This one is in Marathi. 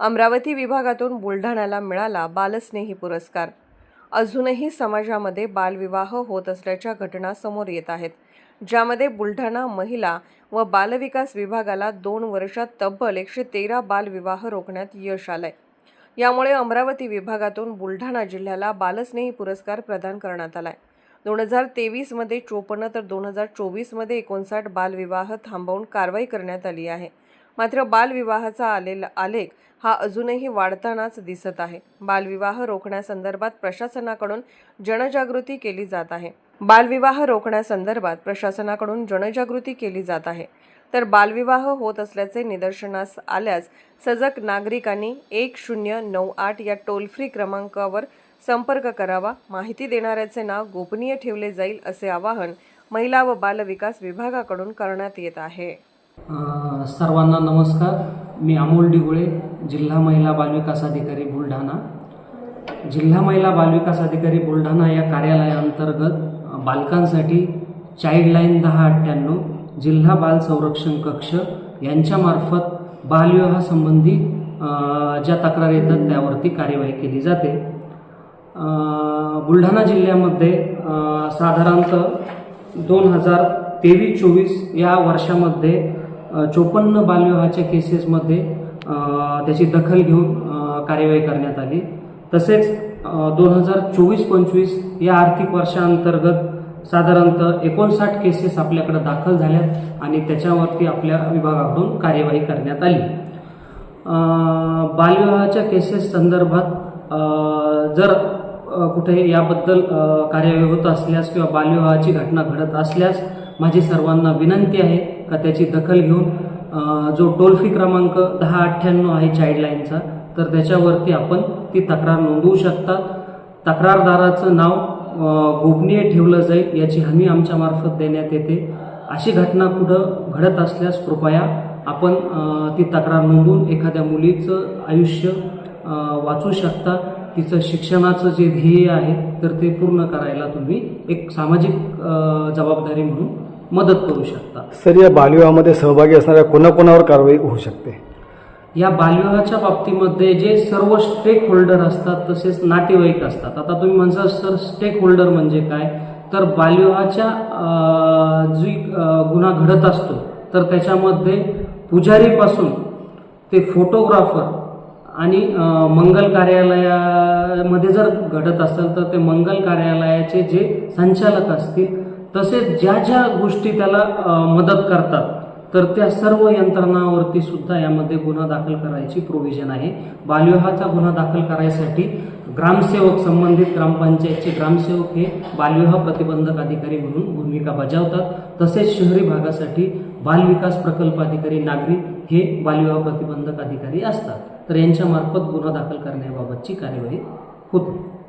अमरावती विभागातून बुलढाण्याला मिळाला बालस्नेही पुरस्कार. अजूनही समाजामध्ये बालविवाह होत असल्याच्या घटना समोर येत आहेत. ज्यामध्ये बुलढाणा महिला व बालविकास विभागाला दोन वर्षात तब्बल एकशे तेरा बालविवाह रोखण्यात यश आलंय. यामुळे अमरावती विभागातून बुलढाणा जिल्ह्याला बालस्नेही पुरस्कार प्रदान करण्यात आलाय. दोन हजार तेवीसमध्ये चोपन्न तर दोन हजार चोवीसमध्ये एकोणसाठ बालविवाह थांबवून कारवाई करण्यात आली आहे. मात्र बालविवाहाचा आलेला आलेख हा अजूनही वाढतानाच दिसत आहे. बालविवाह रोखण्यासंदर्भात प्रशासनाकडून जनजागृती केली जात आहे. बालविवाह रोखण्यासंदर्भात प्रशासनाकडून जनजागृती केली जात आहे. तर बालविवाह होत असल्याचे निदर्शनास आल्यास सजग नागरिकांनी एक शून्य नऊ आठ या टोल फ्री क्रमांकावर संपर्क करावा. माहिती देणाऱ्याचे नाव गोपनीय ठेवले जाईल असे आवाहन महिला व बालविकास विभागाकडून करण्यात येत आहे. सर्वांना नमस्कार. मी अमोल डिगुळे जिल्हा महिला बालविकास अधिकारी बुलढाणा. जिल्हा महिला बालविकास अधिकारी बुलढाणा या कार्यालयाअंतर्गत बालकांसाठी चाईल्डलाईन दहा अठ्ठ्याण्णव जिल्हा बाल संरक्षण कक्ष यांच्यामार्फत बालविवाहासंबंधी ज्या तक्रार येतात त्यावरती कार्यवाही केली जाते. बुलढाणा जिल्ह्यामध्ये साधारणतः दोन हजार तेवीस चोवीस या वर्षामध्ये चोपन्न बालविवाहाच्या केसेसमध्ये त्याची दखल घेऊन कार्यवाही करण्यात आली. तसेच दोन हजार चोवीस पंचवीस या आर्थिक वर्षाअंतर्गत साधारणतः एकोणसाठ केसेस आपल्याकडे दाखल झाल्यात आणि त्याच्यावरती आपल्या विभागाकडून कार्यवाही करण्यात आली. बालविवाहाच्या केसेस संदर्भात जर कुठे याबद्दल कार्यवाही होत असल्यास किंवा बालविवाहाची घटना घडत असल्यास माझी सर्वांना विनंती आहे त्याची दखल घेऊन जो टोल फ्री क्रमांक दहा अठ्ठ्याण्णव आहे चाइल्डलाईनचा तर त्याच्यावरती आपण ती तक्रार नोंदवू शकता तक्रारदाराचं नाव गोपनीय ठेवलं जाईल याची हमी आमच्यामार्फत देण्यात येते. अशी घटना कुठं घडत असल्यास कृपया आपण ती तक्रार नोंदवून एखाद्या मुलीचं आयुष्य वाचू शकता. तिचं शिक्षणाचं जे ध्येय आहे तर ते पूर्ण करायला तुम्ही एक सामाजिक जबाबदारी म्हणून मदत करू शकता सर या बालविवाहामध्ये सहभागी असणाऱ्या कोणाकोणावर कारवाई होऊ शकते? या बालविवाहाच्या बाबतीमध्ये जे सर्व स्टेक होल्डर असतात तसेच नातेवाईक असतात. आता तुम्ही म्हणसाल सर स्टेक होल्डर म्हणजे काय? तर बालविवाहाच्या जी गुन्हा घडत असतो तर त्याच्यामध्ये पुजारीपासून ते फोटोग्राफर आणि मंगल कार्यालयामध्ये जर घडत असेल तर ते मंगल कार्यालयाचे जे संचालक असतील तसेच ज्या ज्या गोष्टी त्याला मदत करतात तर त्या सर्व यंत्रणावरती सुद्धा यामध्ये गुन्हा दाखल करायची प्रोव्हिजन आहे. बालविवाहाचा गुन्हा दाखल करायसाठी ग्रामसेवक संबंधित ग्रामपंचायतचे ग्रामसेवक हे बालविवाह प्रतिबंधक अधिकारी म्हणून भूमिका बजावतात. तसेच शहरी भागासाठी बालविकास प्रकल्प अधिकारी नागरी हे बालविवाह प्रतिबंधक अधिकारी असतात. तर यांच्यामार्फत गुन्हा दाखल करण्याबाबतची कार्यवाही होते.